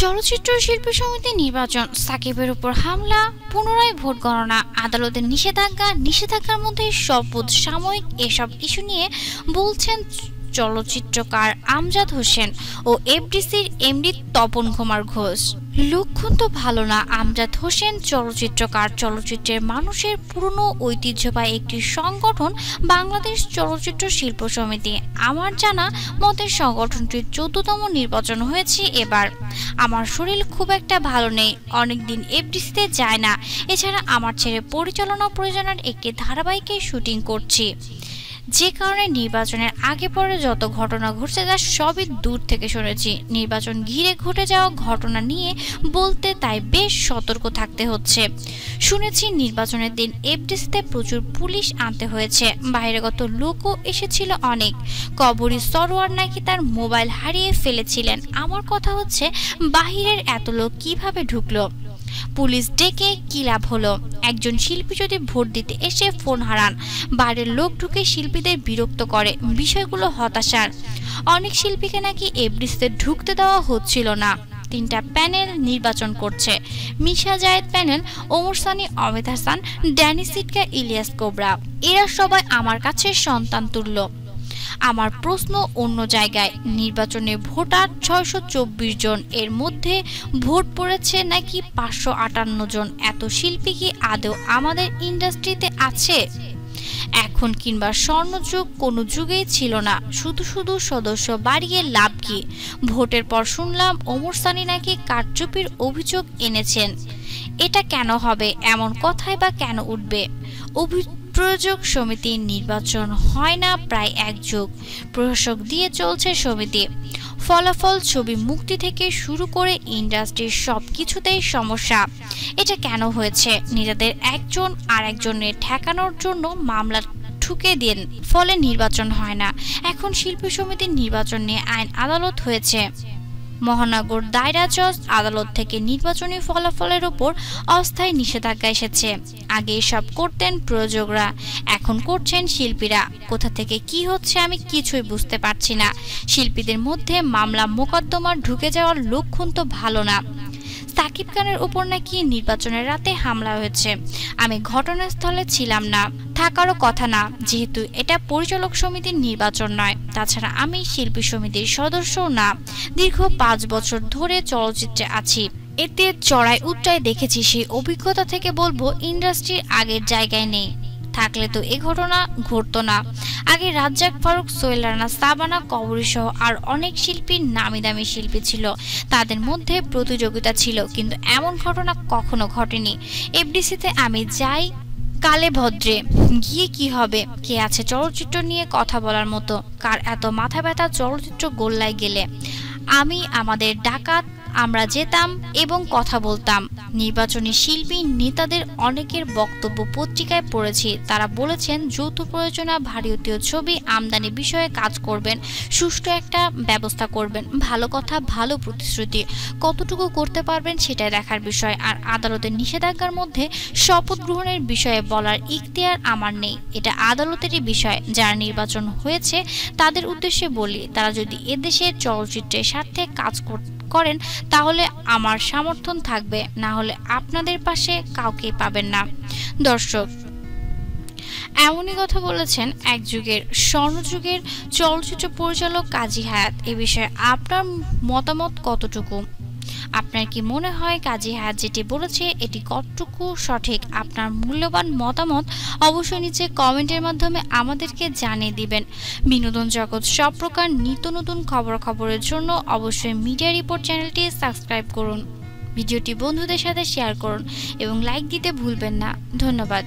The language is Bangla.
চলচ্চিত্র শিল্পী সমিতি নির্বাচন, সাকিবের উপর হামলা, পুনরায় ভোট গণনা, আদালতের নিষেধাজ্ঞা, নিষেধাজ্ঞার মধ্যে শপথ সাময়িক এসব ইস্যু নিয়ে বলছেন চলচ্চিত্রকার আমজাদ হোসেন ও এফডিসির এমডি তপন কুমার ঘোষ। লক্ষণ তো ভালো না, আমজাদ হোসেন চলচ্চিত্রকার। চলচ্চিত্রের মানুষের পুরনো ঐতিহ্যবাহী একটি সংগঠন বাংলাদেশ চলচ্চিত্র শিল্প সমিতি। আমার জানা মতে সংগঠনটির চোদ্দতম নির্বাচন হয়েছে এবার। আমার শরীর খুব একটা ভালো নেই, অনেকদিন এফডিসিতে যায় না। এছাড়া আমার ছেলে পরিচালনা প্রয়োজনের একটি ধারাবাহিকে শুটিং করছি। যে কারণে নির্বাচনের আগে পরে যত ঘটনা ঘটছে তা সবই দূর থেকে শুনেছি। নির্বাচন ঘিরে ঘটে যাওয়া ঘটনা নিয়ে বলতে তাই বেশ সতর্ক থাকতে হচ্ছে। শুনেছি নির্বাচনের দিন এফডিসিতে প্রচুর পুলিশ আনতে হয়েছে। বাহিরাগত লোকও এসেছিল অনেক। কবরী সরোয়ার নাকি তার মোবাইল হারিয়ে ফেলেছিলেন। আমার কথা হচ্ছে, বাহিরের এত লোক কীভাবে ঢুকলো? পুলিশ ডেকে কি লাভ হলো? একজন শিল্পী যদি ভোট দিতে এসে ফোন হারান, বাইরের লোক ঢুকে শিল্পীদের বিরক্ত করে, বিষয়গুলো হতাশার। অনেক শিল্পীকে নাকি এফডিসিতে ঢুকতে দেওয়া হচ্ছিল না। তিনটা প্যানেল নির্বাচন করছে। মিশা জায়েদ প্যানেল, ওমর সানি অমিত হাসান, ড্যানি সিটকা, ইলিয়াস কোবরা। এরা সবাই আমার কাছে সন্তান তুল্য। আমার প্রশ্ন অন্য জায়গায়। নির্বাচনে ভোটার ছয়শো জন, এর মধ্যে ভোট পড়েছে নাকি পাঁচশো আটান্ন জন? এত শিল্পী কি আদৌ আমাদের ইন্ডাস্ট্রিতে আছে? এখন কিংবা স্বর্ণযুগ কোনো যুগেই ছিল না। শুধু শুধু সদস্য বাড়িয়ে লাভ কি? ভোটের পর শুনলাম ওমর সানি নাকি কারচুপির অভিযোগ এনেছেন। এটা কেন হবে? এমন কথাই বা কেন উঠবে? প্রযোজক সমিতির নির্বাচন হয় না, প্রায় এক যুগ। প্রশাসক দিয়ে চলছে সমিতি। ফলাফল, ছবি মুক্তি থেকে শুরু করে ইন্ডাস্ট্রির সব কিছুতেই সমস্যা। এটা কেন হয়েছে? নিজেদের একজন আর একজনের ঠেকানোর জন্য মামলা ঠুকে দেন। ফলে নির্বাচন হয় না। এখন শিল্পী সমিতির নির্বাচন নিয়ে আইন আদালত হয়েছে। মহানগর দায়রা জজ আদালত থেকে নির্বাচনী ফলাফলের ওপর অস্থায়ী নিষেধাজ্ঞা এসেছে। আগে এসব করতেন প্রযোজকরা, এখন করছেন শিল্পীরা। কোথা থেকে কি হচ্ছে আমি কিছুই বুঝতে পারছি না। শিল্পীদের মধ্যে মামলা মোকদ্দমার ঢুকে যাওয়ার লক্ষণ তো ভালো না। সাকিব খানের উপর নাকি নির্বাচনের রাতে হামলা হয়েছে। আমি ঘটনাস্থলে ছিলাম না। থাকারও কথা না, যেহেতু এটা পরিচালক সমিতির নির্বাচন নয়। তাছাড়া আমি শিল্পী সমিতির সদস্য না। দীর্ঘ পাঁচ বছর ধরে চলচ্চিত্রে আছি। এতে চড়াই উচ্চায় দেখেছি সেই অভিজ্ঞতা থেকে বলব ইন্ডাস্ট্রির আগের জায়গায় নেই। থাকলে তো এ ঘটনা ঘটতো না। আগে রাজ্জাক ফারুক, সোহেল রানা, সাবানা, কবরী সহ আর অনেক শিল্পী নামি দামি শিল্পী ছিল। তাদের মধ্যে প্রতিযোগিতা ছিল, কিন্তু এমন ঘটনা কখনো ঘটেনি। এফডিসিতে আমি যাই কালে ভদ্রে। গিয়ে কি হবে? কে আছে চলচ্চিত্র নিয়ে কথা বলার মতো? কার এত মাথা ব্যথা চলচ্চিত্র গোল্লায় গেলে? আমি আমাদের ডাকাত আমরা যেতাম এবং কথা বলতাম। নির্বাচনী শিল্পী নেতাদের অনেকের বক্তব্য পত্রিকায় পড়েছি। তারা বলেছেন, যৌথ প্রয়োজনা ভারতীয় ছবি আমদানি বিষয়ে কাজ করবেন, সুষ্ঠু একটা ব্যবস্থা করবেন, ভালো কথা, ভালো প্রতিশ্রুতি। কতটুকু করতে পারবেন সেটাই দেখার বিষয়। আর আদালতের নিষেধাজ্ঞার মধ্যে শপথ গ্রহণের বিষয়ে বলার ইখতিয়ার আমার নেই। এটা আদালতেরই বিষয়। যারা নির্বাচন হয়েছে, তাদের উদ্দেশ্যে বলি, তারা যদি এদেশের চলচ্চিত্রের স্বার্থে কাজ করতে করেন, তাহলে আমার সমর্থন থাকবে, না হলে আপনাদের পাশে কাউকে পাবেন না। দর্শক, এমনই কথা বলেছেন এক যুগের স্বর্ণযুগের চলচ্চিত্র পরিচালক কাজী হায়াত। এ বিষয়ে আপনার মতামত কতটুকু? আপনার কি মনে হয় কাজী হায়াত যেটি বলেছে, এটি কতটুকু সঠিক? আপনার মূল্যবান মতামত অবশ্যই নিচে কমেন্টের মাধ্যমে আমাদেরকে জানিয়ে দিবেন। বিনোদন জগৎ সব প্রকার নিত্য নতুন খবর খবরের জন্য অবশ্যই মিডিয়া রিপোর্ট চ্যানেলটি সাবস্ক্রাইব করুন। ভিডিওটি বন্ধুদের সাথে শেয়ার করুন এবং লাইক দিতে ভুলবেন না। ধন্যবাদ।